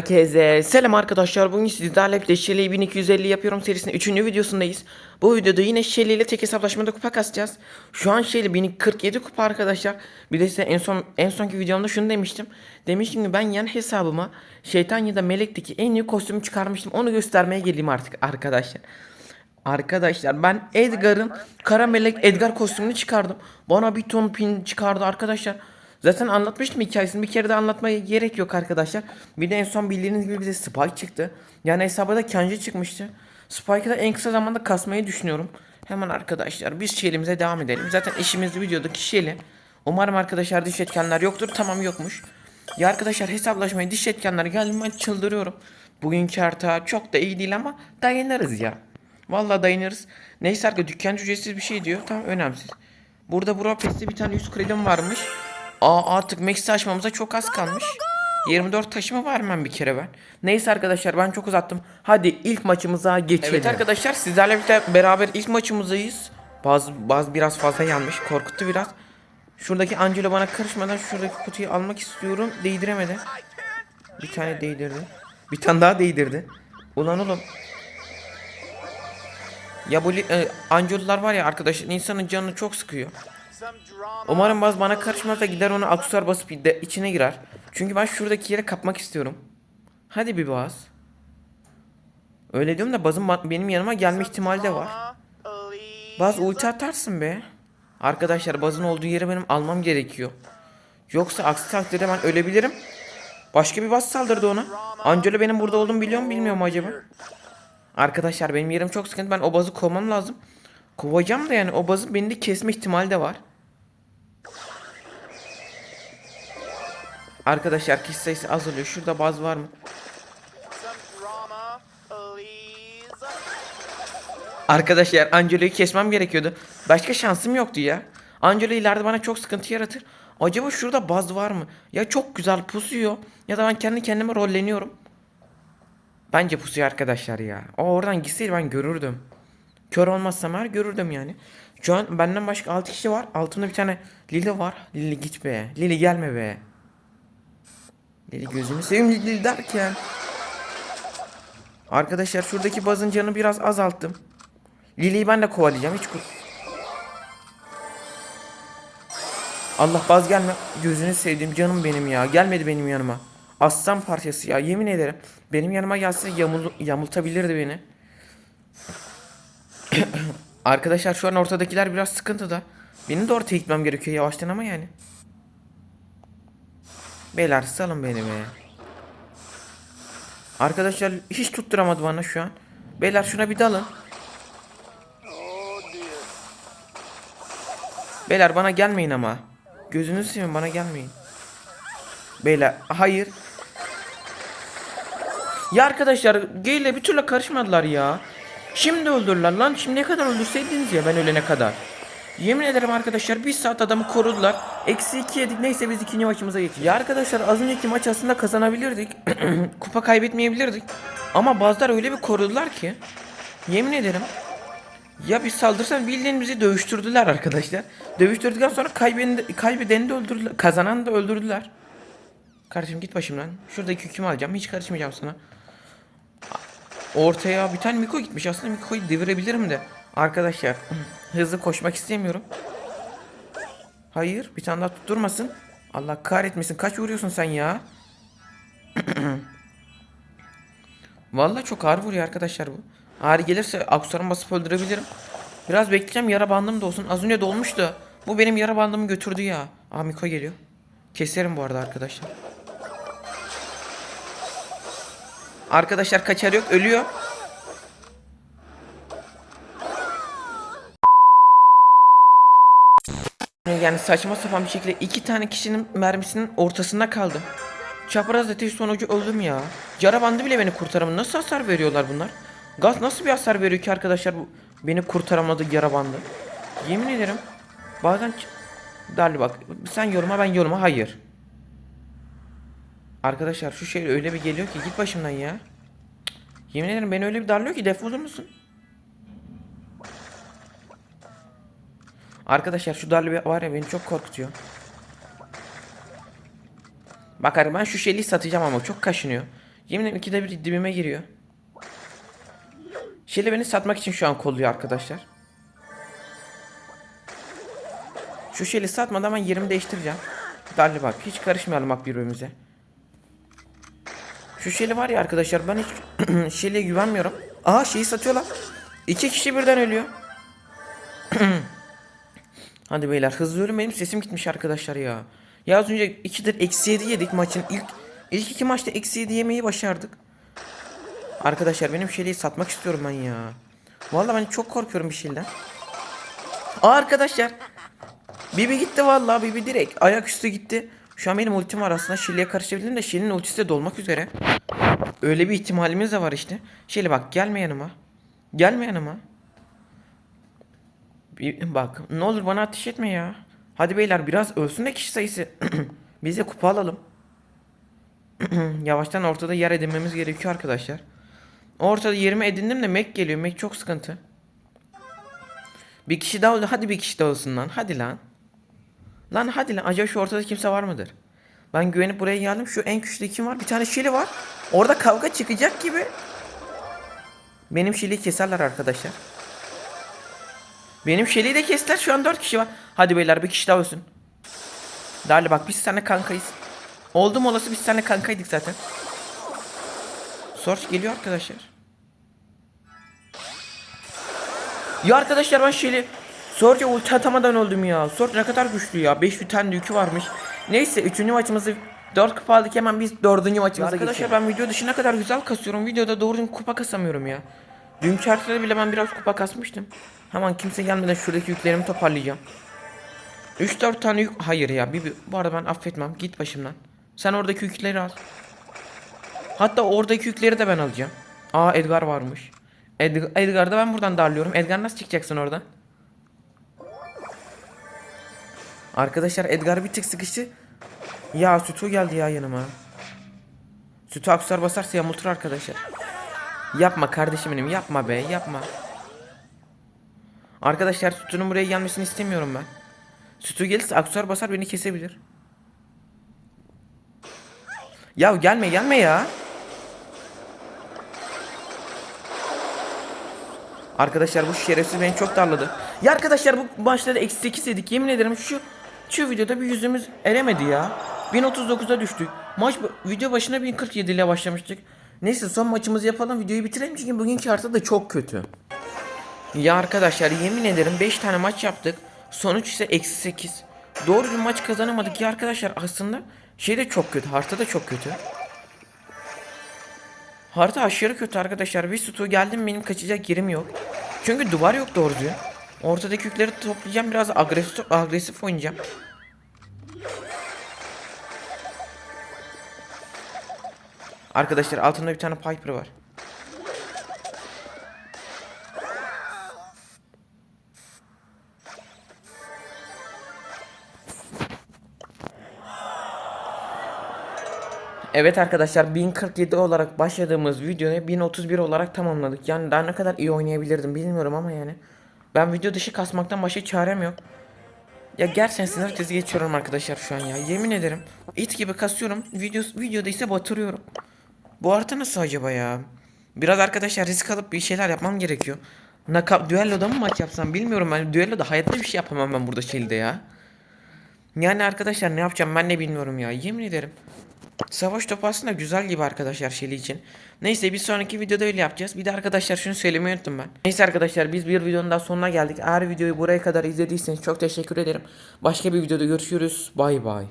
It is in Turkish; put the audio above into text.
Herkese selam arkadaşlar. Bugün sizlerle birlikte Shelly 1250 yapıyorum serisinin 3. videosundayız. Bu videoda yine Shelly ile tek hesaplaşmada kupa kasacağız. Şu an Shelly 1047 kupa arkadaşlar. Bir de size en son en sonki videomda şunu demiştim. Demiştim ki ben yan hesabıma şeytan ya da melekteki en iyi kostümü çıkarmıştım. Onu göstermeye geleyim artık arkadaşlar. Arkadaşlar ben Edgar'ın kara melek Edgar kostümünü çıkardım. Bana bir ton pin çıkardı arkadaşlar. Zaten anlatmıştım hikayesini. Bir kere de anlatmaya gerek yok arkadaşlar. Bir de en son bildiğiniz gibi bize Spike çıktı. Yani hesaba da Kenji çıkmıştı. Spike'ı da en kısa zamanda kasmayı düşünüyorum. Hemen arkadaşlar biz Shelly'mize devam edelim. Zaten işimiz videodaki Shelly. Umarım arkadaşlar dış etkenler yoktur. Tamam yokmuş. Ya arkadaşlar hesaplaşmaya dış etkenler geldi ben çıldırıyorum. Bugünkü harita çok da iyi değil ama dayanırız ya. Vallahi dayanırız. Neyse arkadaşlar dükkan ücretsiz bir şey diyor. Tamam önemsiz. Burada Budapest'te bir tane 100 kredim varmış. Aa artık Max'i açmamıza çok az kalmış. 24 taşıma var hemen bir kere ben. Neyse arkadaşlar ben çok uzattım. Hadi ilk maçımıza geçelim. Evet arkadaşlar sizlerle birlikte beraber ilk maçımızdayız. Bazı, bazı biraz fazla yanmış. Korkuttu biraz. Şuradaki Angelo bana karışmadan şuradaki kutuyu almak istiyorum. Değdiremedi. Bir tane değdirdi. Bir tane daha değdirdi. Ulan oğlum. Ya bu e, Angelo'lar var ya arkadaşlar insanın canını çok sıkıyor. Umarım Baz bana karışmaz da gider ona aksesuar basıp içine girer. Çünkü ben şuradaki yere kapmak istiyorum. Hadi bir Baz. Öyle diyorum da Baz'ın ba- benim yanıma gelme ihtimali de var. Baz ulti atarsın be. Arkadaşlar Baz'ın olduğu yeri benim almam gerekiyor. Yoksa aksi takdirde ben ölebilirim. Başka bir Baz saldırdı ona. Angelo benim burada olduğumu biliyor mu bilmiyor mu acaba? Arkadaşlar benim yerim çok sıkıntı. Ben o Baz'ı kovmam lazım. Kovacağım da yani o Baz'ın beni de kesme ihtimali de var. Arkadaşlar kişi sayısı azalıyor. Şurada baz var mı? Arkadaşlar Angelo'yu kesmem gerekiyordu. Başka şansım yoktu ya. Angelo ileride bana çok sıkıntı yaratır. Acaba şurada baz var mı? Ya çok güzel pusuyor ya da ben kendi kendime rolleniyorum. Bence pusuyor arkadaşlar ya. O oradan gitseydi ben görürdüm. Kör olmazsam her görürdüm yani. Şu an benden başka 6 kişi var. Altımda bir tane Lili var. Lili git be. Lili gelme be. Lili gözünü seveyim Lili derken. Arkadaşlar şuradaki bazın canı biraz azalttım. Lili'yi ben de kovalayacağım. Hiç kur... Allah baz gelme. Gözünü sevdiğim canım benim ya. Gelmedi benim yanıma. Aslan parçası ya. Yemin ederim. Benim yanıma gelse yamul yamultabilirdi beni. Arkadaşlar şu an ortadakiler biraz sıkıntıda. Benim de ortaya gitmem gerekiyor yavaştan ama yani. Beyler salın beni be. Arkadaşlar hiç tutturamadı bana şu an. Beyler şuna bir dalın. Beyler bana gelmeyin ama. Gözünüzü seveyim bana gelmeyin. Beyler hayır. Ya arkadaşlar G ile bir türlü karışmadılar ya. Şimdi öldürürler lan. Şimdi ne kadar öldürseydiniz ya ben ölene kadar. Yemin ederim arkadaşlar bir saat adamı korudular. Eksi iki yedik neyse biz ikinci maçımıza geçtik. Ya arkadaşlar az önceki maç aslında kazanabilirdik. Kupa kaybetmeyebilirdik. Ama bazılar öyle bir korudular ki. Yemin ederim. Ya bir saldırsan bildiğin bizi dövüştürdüler arkadaşlar. Dövüştürdükten sonra kaybeden, kaybedeni de öldürdüler. Kazananı da öldürdüler. Kardeşim git başımdan. Şuradaki hükümü alacağım. Hiç karışmayacağım sana. Ortaya bir tane Miko gitmiş. Aslında Miko'yu devirebilirim de. Arkadaşlar hızlı koşmak istemiyorum. Hayır bir tane daha tutturmasın. Allah kahretmesin. Kaç vuruyorsun sen ya? Vallahi çok ağır vuruyor arkadaşlar bu. Ağır gelirse aksuarımı basıp öldürebilirim. Biraz bekleyeceğim yara bandım da olsun. Az önce dolmuştu. Bu benim yara bandımı götürdü ya. Aa geliyor. Keserim bu arada arkadaşlar. Arkadaşlar kaçar yok ölüyor. Yani saçma sapan bir şekilde iki tane kişinin mermisinin ortasında kaldım. Çapraz ateş sonucu öldüm ya. Yara bandı bile beni kurtaramıyor. Nasıl hasar veriyorlar bunlar? Gaz nasıl bir hasar veriyor ki arkadaşlar bu beni kurtaramadı yara bandı. Yemin ederim. Bazen Darli bak sen yoruma ben yoruma hayır. Arkadaşlar şu şey öyle bir geliyor ki git başımdan ya. Yemin ederim beni öyle bir darlıyor ki defolur musun? Arkadaşlar şu darlı var ya beni çok korkutuyor. Bakar ben şu şeyi satacağım ama çok kaşınıyor. Yemin ederim ikide bir dibime giriyor. Şeli beni satmak için şu an kolluyor arkadaşlar. Şu Şeli satmadan ben yerimi değiştireceğim. Dalli bak hiç karışmayalım bak birbirimize. Şu Şeli var ya arkadaşlar ben hiç Şeli'ye güvenmiyorum. Aha şeyi satıyorlar. İki kişi birden ölüyor. Hadi beyler hızlı ölün benim sesim gitmiş arkadaşlar ya. Ya az önce 2'dir eksi 7 yedik maçın ilk ilk iki maçta eksi 7 yemeyi başardık. Arkadaşlar benim şeyliği satmak istiyorum ben ya. Vallahi ben çok korkuyorum bir şeyden. Aa arkadaşlar. Bibi gitti vallahi Bibi direkt ayaküstü gitti. Şu an benim ultim var aslında Şili'ye karışabilirim de Şili'nin ultisi de dolmak üzere. Öyle bir ihtimalimiz de var işte. Şili bak gelme yanıma. Gelme yanıma. Bir, bak ne olur bana ateş etme ya. Hadi beyler biraz ölsün de kişi sayısı. Biz de kupa alalım. Yavaştan ortada yer edinmemiz gerekiyor arkadaşlar. Ortada yerimi edindim de Mac geliyor. Mac çok sıkıntı. Bir kişi daha oldu. Hadi bir kişi daha olsun lan. Hadi lan. Lan hadi lan. Acaba şu ortada kimse var mıdır? Ben güvenip buraya geldim. Şu en güçlü kim var? Bir tane Şili var. Orada kavga çıkacak gibi. Benim Şili'yi keserler arkadaşlar. Benim Şeli'yi de kestiler. Şu an 4 kişi var. Hadi beyler bir kişi daha olsun. Dali bak biz seninle kankayız. Oldum olası biz seninle kankaydık zaten. Sorç geliyor arkadaşlar. Ya arkadaşlar ben Şeli Sorç'a ulti atamadan öldüm ya. Sorç ne kadar güçlü ya. 5 tane yükü varmış. Neyse 3. maçımızı 4 kupa aldık hemen biz 4. maçımıza Arkadaşlar ben video dışı ne kadar güzel kasıyorum. Videoda doğru kupa kasamıyorum ya. Dünkü haritada bile ben biraz kupa kasmıştım. Hemen kimse gelmeden şuradaki yüklerimi toparlayacağım. 3-4 tane yük... Hayır ya. Bir, bir- bu arada ben affetmem. Git başımdan. Sen oradaki yükleri al. Hatta oradaki yükleri de ben alacağım. Aa Edgar varmış. Ed Edgar'ı da ben buradan darlıyorum. Edgar nasıl çıkacaksın oradan? Arkadaşlar Edgar bir tık sıkıştı. Ya Sütü geldi ya yanıma. Sütü aksar basarsa yamultur arkadaşlar. Yapma kardeşim benim yapma be yapma. Arkadaşlar Sütü'nün buraya gelmesini istemiyorum ben. Sütü gelirse aksuar basar beni kesebilir. Ya gelme gelme ya. Arkadaşlar bu şerefsiz beni çok darladı. Ya arkadaşlar bu başta eksi 8 yedik yemin ederim şu şu videoda bir yüzümüz eremedi ya. 1039'a düştük. Maç video başına 1047 ile başlamıştık. Neyse son maçımızı yapalım videoyu bitirelim çünkü bugünkü harita da çok kötü. Ya arkadaşlar yemin ederim 5 tane maç yaptık. Sonuç ise eksi 8. Doğru bir maç kazanamadık ya arkadaşlar aslında şey de çok kötü harita da çok kötü. Harita aşırı kötü arkadaşlar. Bir sütu geldim benim kaçacak yerim yok. Çünkü duvar yok doğru düzgün. Ortadaki yükleri toplayacağım biraz agresif agresif oynayacağım. Arkadaşlar altında bir tane Piper var. Evet arkadaşlar 1047 olarak başladığımız videoyu 1031 olarak tamamladık. Yani daha ne kadar iyi oynayabilirdim bilmiyorum ama yani. Ben video dışı kasmaktan başka çarem yok. Ya gerçekten sinir krizi geçiyorum arkadaşlar şu an ya. Yemin ederim. it gibi kasıyorum. Video, videoda ise batırıyorum. Bu harita nasıl acaba ya? Biraz arkadaşlar risk alıp bir şeyler yapmam gerekiyor. Nakap düelloda mı maç yapsam bilmiyorum ben. Düelloda hayatta bir şey yapamam ben burada şeyde ya. Yani arkadaşlar ne yapacağım ben de bilmiyorum ya. Yemin ederim. Savaş topu aslında güzel gibi arkadaşlar Shelly için. Neyse bir sonraki videoda öyle yapacağız. Bir de arkadaşlar şunu söylemeyi unuttum ben. Neyse arkadaşlar biz bir videonun daha sonuna geldik. Eğer videoyu buraya kadar izlediyseniz çok teşekkür ederim. Başka bir videoda görüşürüz. Bay bay.